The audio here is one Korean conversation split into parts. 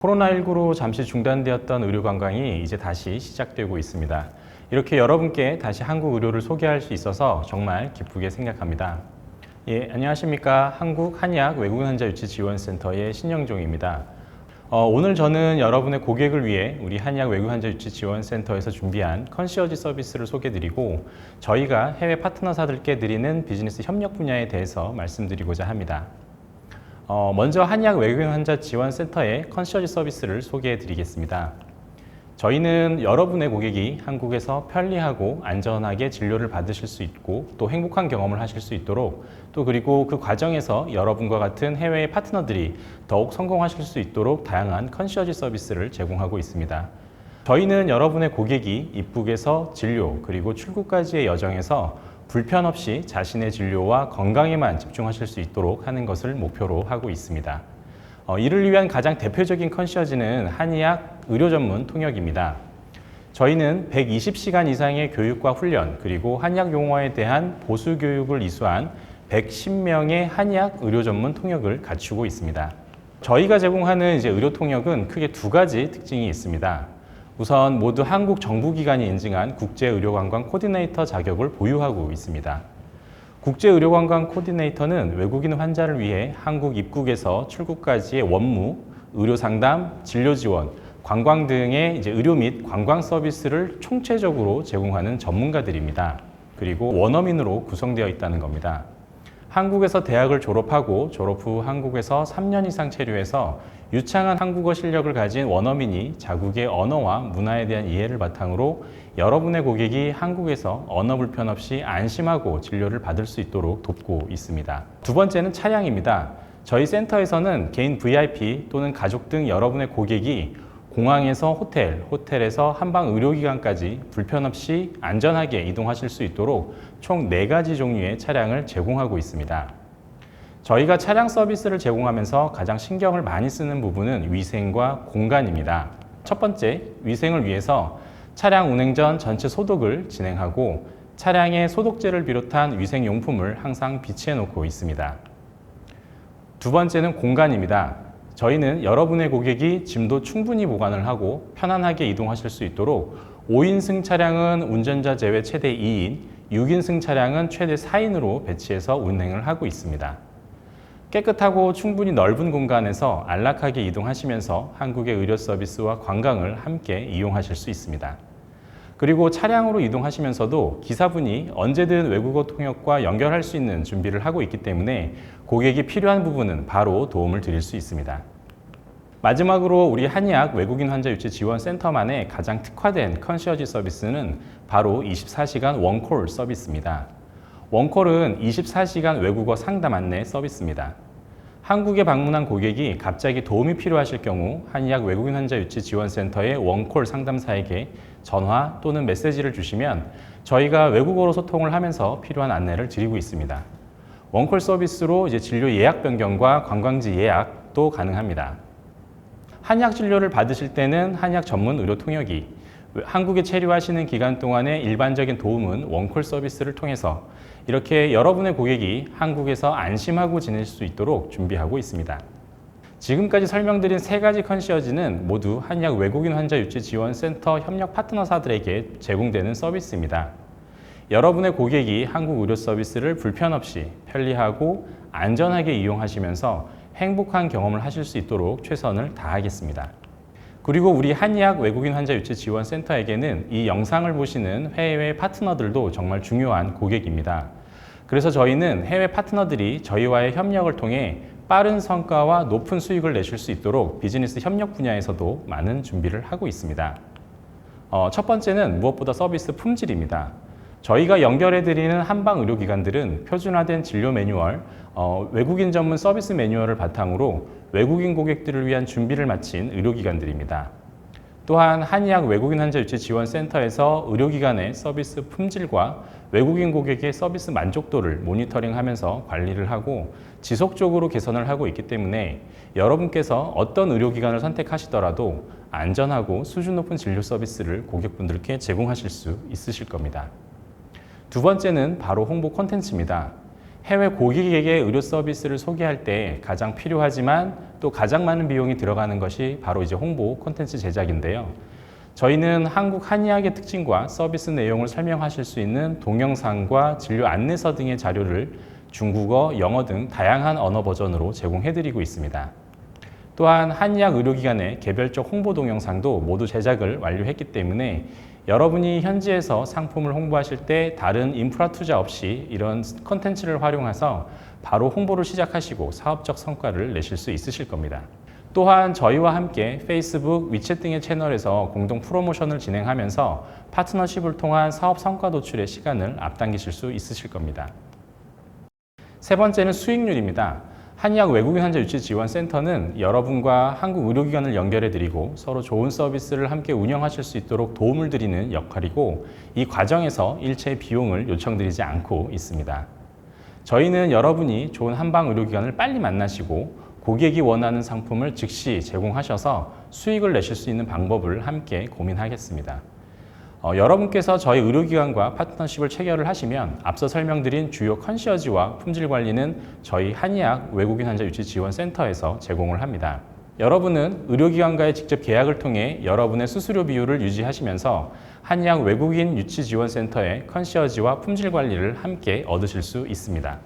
코로나19로 잠시 중단되었던 의료 관광이 이제 다시 시작되고 있습니다. 이렇게 여러분께 다시 한국 의료를 소개할 수 있어서 정말 기쁘게 생각합니다. 예, 안녕하십니까. 한국 한의학 외국인 환자 유치 지원센터의 신영종입니다. 어, 오늘 저는 여러분의 고객을 위해 우리 한의학 외국인 환자 유치 지원센터에서 준비한 컨시어지 서비스를 소개드리고 저희가 해외 파트너사들께 드리는 비즈니스 협력 분야에 대해서 말씀드리고자 합니다. 어, 먼저 한의학 외국인 환자 지원 센터의 컨시어지 서비스를 소개해 드리겠습니다. 저희는 여러분의 고객이 한국에서 편리하고 안전하게 진료를 받으실 수 있고 또 행복한 경험을 하실 수 있도록 또 그리고 그 과정에서 여러분과 같은 해외의 파트너들이 더욱 성공하실 수 있도록 다양한 컨시어지 서비스를 제공하고 있습니다. 저희는 여러분의 고객이 입국에서 진료 그리고 출국까지의 여정에서 불편 없이 자신의 진료와 건강에만 집중하실 수 있도록 하는 것을 목표로 하고 있습니다. 어, 이를 위한 가장 대표적인 컨시어지는 한의학 의료 전문 통역입니다. 저희는 120시간 이상의 교육과 훈련 그리고 한의학 용어에 대한 보수 교육을 이수한 110명의 한의학 의료 전문 통역을 갖추고 있습니다. 저희가 제공하는 이제 의료 통역은 크게 두 가지 특징이 있습니다. 우선 모두 한국 정부 기관이 인증한 국제 의료관광 코디네이터 자격을 보유하고 있습니다. 국제 의료관광 코디네이터는 외국인 환자를 위해 한국 입국에서 출국까지의 원무, 의료 상담, 진료 지원, 관광 등의 이제 의료 및 관광 서비스를 총체적으로 제공하는 전문가들입니다. 그리고 원어민으로 구성되어 있다는 겁니다. 한국에서 대학을 졸업하고 졸업 후 한국에서 3년 이상 체류해서 유창한 한국어 실력을 가진 원어민이 자국의 언어와 문화에 대한 이해를 바탕으로 여러분의 고객이 한국에서 언어 불편 없이 안심하고 진료를 받을 수 있도록 돕고 있습니다. 두 번째는 차량입니다. 저희 센터에서는 개인 VIP 또는 가족 등 여러분의 고객이 공항에서 호텔, 호텔에서 한방 의료기관까지 불편 없이 안전하게 이동하실 수 있도록 총 4가지 종류의 차량을 제공하고 있습니다. 저희가 차량 서비스를 제공하면서 가장 신경을 많이 쓰는 부분은 위생과 공간입니다. 첫 번째, 위생을 위해서 차량 운행 전 전체 소독을 진행하고 차량에 소독제를 비롯한 위생용품을 항상 비치해 놓고 있습니다. 두 번째는 공간입니다. 저희는 여러분의 고객이 짐도 충분히 보관을 하고 편안하게 이동하실 수 있도록 5인승 차량은 운전자 제외 최대 2인, 6인승 차량은 최대 4인으로 배치해서 운행을 하고 있습니다. 깨끗하고 충분히 넓은 공간에서 안락하게 이동하시면서 한국의 의료 서비스와 관광을 함께 이용하실 수 있습니다. 그리고 차량으로 이동하시면서도 기사분이 언제든 외국어 통역과 연결할 수 있는 준비를 하고 있기 때문에 고객이 필요한 부분은 바로 도움을 드릴 수 있습니다. 마지막으로 우리 한의학 외국인 환자 유치 지원 센터만의 가장 특화된 컨시어지 서비스는 바로 24시간 원콜 서비스입니다. 원콜은 24시간 외국어 상담 안내 서비스입니다. 한국에 방문한 고객이 갑자기 도움이 필요하실 경우 한의학 외국인 환자 유치 지원센터의 원콜 상담사에게 전화 또는 메시지를 주시면 저희가 외국어로 소통을 하면서 필요한 안내를 드리고 있습니다. 원콜 서비스로 이제 진료 예약 변경과 관광지 예약도 가능합니다. 한약 진료를 받으실 때는 한약 전문 의료 통역이 한국에 체류하시는 기간 동안의 일반적인 도움은 원콜 서비스를 통해서 이렇게 여러분의 고객이 한국에서 안심하고 지낼 수 있도록 준비하고 있습니다. 지금까지 설명드린 세 가지 컨시어지는 모두 한약 외국인 환자 유치 지원 센터 협력 파트너사들에게 제공되는 서비스입니다. 여러분의 고객이 한국 의료 서비스를 불편 없이 편리하고 안전하게 이용하시면서 행복한 경험을 하실 수 있도록 최선을 다하겠습니다. 그리고 우리 한의학 외국인 환자 유치 지원 센터에게는 이 영상을 보시는 해외 파트너들도 정말 중요한 고객입니다. 그래서 저희는 해외 파트너들이 저희와의 협력을 통해 빠른 성과와 높은 수익을 내실 수 있도록 비즈니스 협력 분야에서도 많은 준비를 하고 있습니다. 어, 첫 번째는 무엇보다 서비스 품질입니다. 저희가 연결해드리는 한방 의료기관들은 표준화된 진료 매뉴얼, 어, 외국인 전문 서비스 매뉴얼을 바탕으로 외국인 고객들을 위한 준비를 마친 의료기관들입니다. 또한 한의학 외국인 환자 유치 지원 센터에서 의료기관의 서비스 품질과 외국인 고객의 서비스 만족도를 모니터링하면서 관리를 하고 지속적으로 개선을 하고 있기 때문에 여러분께서 어떤 의료기관을 선택하시더라도 안전하고 수준 높은 진료 서비스를 고객분들께 제공하실 수 있으실 겁니다. 두 번째는 바로 홍보 콘텐츠입니다. 해외 고객에게 의료 서비스를 소개할 때 가장 필요하지만 또 가장 많은 비용이 들어가는 것이 바로 이제 홍보 콘텐츠 제작인데요. 저희는 한국 한의학의 특징과 서비스 내용을 설명하실 수 있는 동영상과 진료 안내서 등의 자료를 중국어, 영어 등 다양한 언어 버전으로 제공해드리고 있습니다. 또한 한의학 의료기관의 개별적 홍보 동영상도 모두 제작을 완료했기 때문에 여러분이 현지에서 상품을 홍보하실 때 다른 인프라 투자 없이 이런 컨텐츠를 활용해서 바로 홍보를 시작하시고 사업적 성과를 내실 수 있으실 겁니다. 또한 저희와 함께 페이스북, 위챗 등의 채널에서 공동 프로모션을 진행하면서 파트너십을 통한 사업 성과 도출의 시간을 앞당기실 수 있으실 겁니다. 세 번째는 수익률입니다. 한의학 외국인 환자 유치 지원 센터는 여러분과 한국 의료기관을 연결해 드리고 서로 좋은 서비스를 함께 운영하실 수 있도록 도움을 드리는 역할이고 이 과정에서 일체 비용을 요청드리지 않고 있습니다. 저희는 여러분이 좋은 한방 의료기관을 빨리 만나시고 고객이 원하는 상품을 즉시 제공하셔서 수익을 내실 수 있는 방법을 함께 고민하겠습니다. 어, 여러분께서 저희 의료기관과 파트너십을 체결을 하시면 앞서 설명드린 주요 컨시어지와 품질 관리는 저희 한의학 외국인 환자 유치 지원 센터에서 제공을 합니다. 여러분은 의료기관과의 직접 계약을 통해 여러분의 수수료 비율을 유지하시면서 한의학 외국인 유치 지원 센터의 컨시어지와 품질 관리를 함께 얻으실 수 있습니다.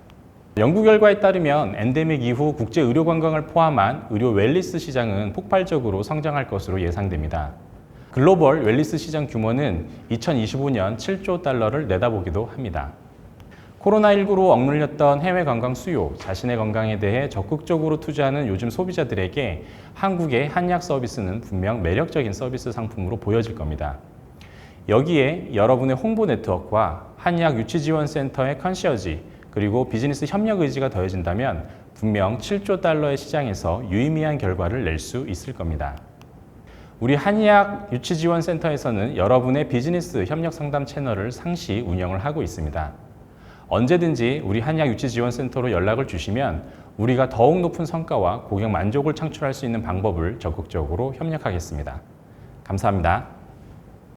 연구 결과에 따르면 엔데믹 이후 국제 의료 관광을 포함한 의료 웰리스 시장은 폭발적으로 성장할 것으로 예상됩니다. 글로벌 웰리스 시장 규모는 2025년 7조 달러를 내다보기도 합니다. 코로나19로 억눌렸던 해외 관광 수요, 자신의 건강에 대해 적극적으로 투자하는 요즘 소비자들에게 한국의 한약 서비스는 분명 매력적인 서비스 상품으로 보여질 겁니다. 여기에 여러분의 홍보 네트워크와 한의학 유치지원센터의 컨시어지 그리고 비즈니스 협력 의지가 더해진다면 분명 7조 달러의 시장에서 유의미한 결과를 낼 수 있을 겁니다. 우리 한의학 유치지원센터에서는 여러분의 비즈니스 협력 상담 채널을 상시 운영을 하고 있습니다. 언제든지 우리 한의학 유치지원센터로 연락을 주시면 우리가 더욱 높은 성과와 고객 만족을 창출할 수 있는 방법을 적극적으로 협력하겠습니다. 감사합니다.